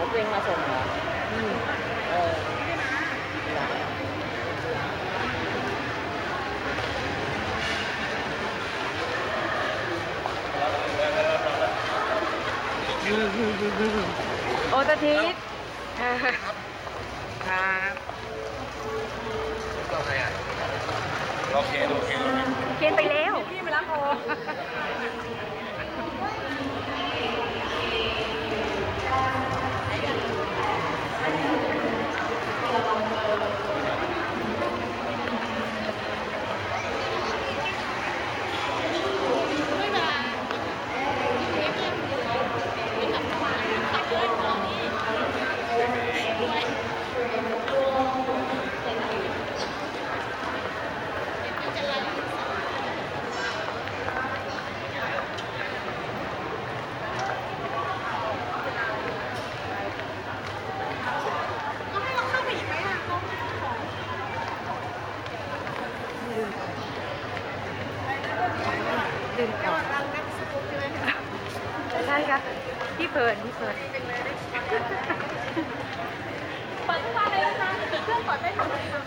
เดี๋ยวพี่โอไปด้วยพี่โอไปด้วยเขาตัวเองมาส่งเหรออืมเออได้โอตาทิศครับเราใครอะเราเคนเราเคนเราเคนเขียนไปแล้ว พี่มารับโอ ดึงออกใช่ค่ะพี่เพลินพี่เพลินเปิดทุกวันเลยนะเครื่องเปิดไม่ทันเลยค่ะ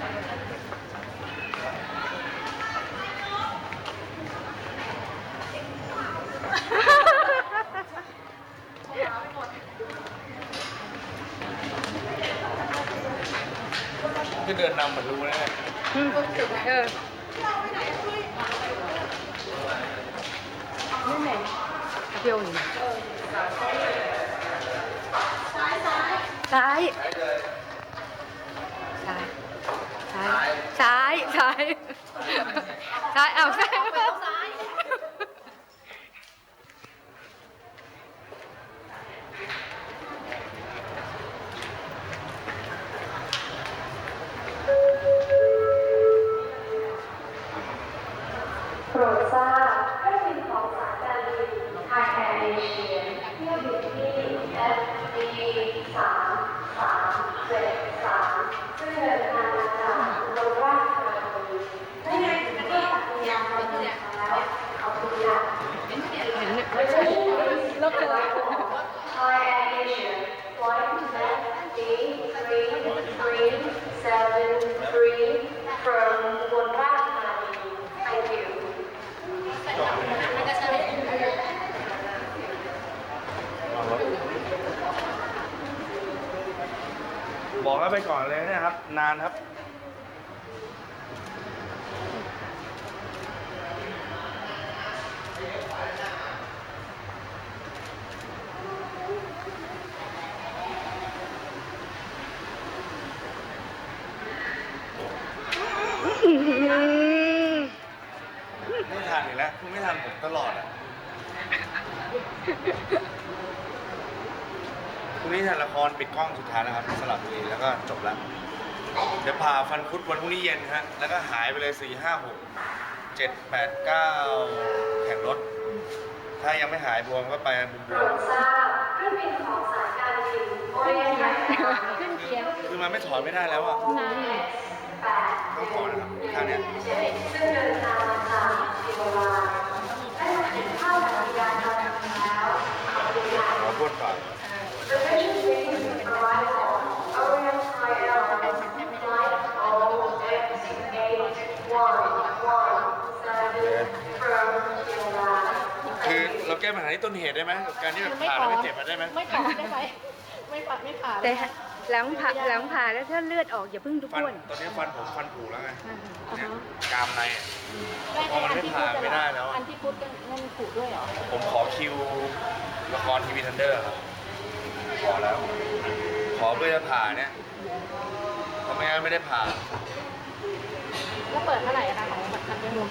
คือเดินนำเหมือนรู้นะเนี่ยอืมเออ นี่ไหนเดียวนี่ซ้ายซ้ายซ้ายซ้ายซ้ายซ้ายซ้ายเอาซ้ายซ้าย โปรดทราบเครื่องบินของสายการบินไทยแอร์เอเชียเที่ยวบินที่ FD 3 3 7 3ซึ่งเดินทางมาจากอุบลราชธานีได้เมื่อตัดยานไปแล้วขอบคุณค่ะ เห็นเนี่ย ลบเลย Thai Air Asia flight FD 3373 from อุบลราชธานี Thank you บอกแล้วไปก่อนเลยนะครับ นานครับ ไม่ทันอีกแล้วคุณไม่ทันผมตลอดอะ นี่ถ่ายละครปิดกล้องสุดท้ายแล้วครับสลับบุรีแล้วก็จบแล้วเดี๋ยวพาฟันคุดวันพรุ่งนี้เย็นฮะแล้วก็หายไปเลยสี่ห้าหกเจ็ดแปดเก้าแข่งรถ ถ้ายังไม่หายบวมก็ไปบุมโปรดทราบเครื่องบินของสายการบินโอเรียนไทยแอร์ขึ้นเคียงคือมันไม่ถอนไม่ได้แล้วอะน้ำเนี่ย แปด ต้องถอนนะครับข้างเนี้ย เจ็ดซึ่งเดินทางมาจากเชียงรายได้มาถึงท่าอากาศยานดอนเมืองแล้วขอบคุณค่ะ หัวบ้วนปาก The mission waiting arrival Orient Thai Airlines flight OX811 from เชียงราย คือเราแก้ ปัญหาที่ต้นเหตุได้ไหมกับการที่แบบผ่าแล้วไม่เจ็บอะได้ไหมไม่ผ่าได้ไหมไม่ผ่าไม่ผ่าแต่หลังผ่าหลังผ่าแล้วถ้าเลือดออกอย่าเพิ่งทุกฟันคนตอนนี้ฟันผมฟันผุแล้วไงอ่าเนี่ยฮะกรามในอะได้พอมันไม่ผ่าไม่ได้แล้วอะอันที่พุทธนั่นผูกด้วยเหรอผมขอคิวละครทีวีทันเดอร์ครับขอแล้ว ขอเพื่อจะผ่าเนี่ยเพราะไม่งั้นไม่ได้ผ่า แล้วเปิดเท่าไหร่อะคะของบัตรคันเดียว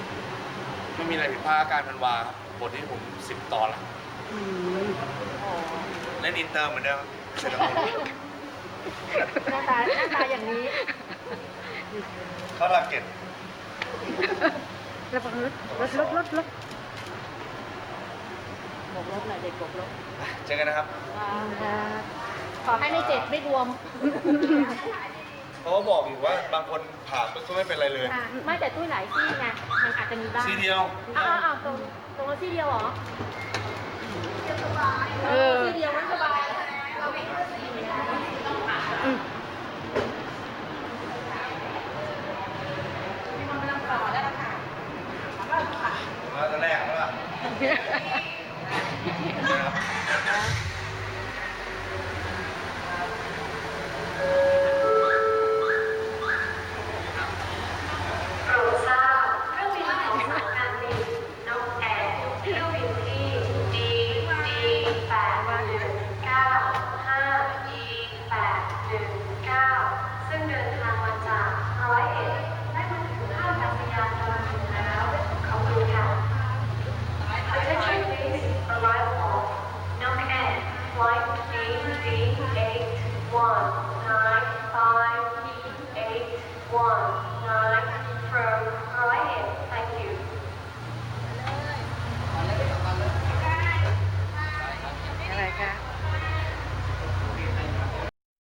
ไม่มีอะไรผิดพลาดการพันวาครับ บทนี้ผมสิบตอนละอืมอ๋อเล่นอินเตอร์เหมือนเดิมเสร็จแล้วผมได้นี้เขาลาเก็ตระวังรถรถรถรถรถบกรถหน่อยเด็กบกรถเจอกันนะครับ ขอให้ไม่เจ็บไม่บวม เพราะว่าบอกอยู่ว่าบางคนผ่าไปก็ไม่เป็นไรเลยไม่แต่ตุ้ยหลายซี่ไง มันอาจจะมีบ้างซีเดียวอ้าวอ้าวตรงตรงนั้นซี่เดียวเหรอเออ ซี่เดียวมันสบาย Thank you.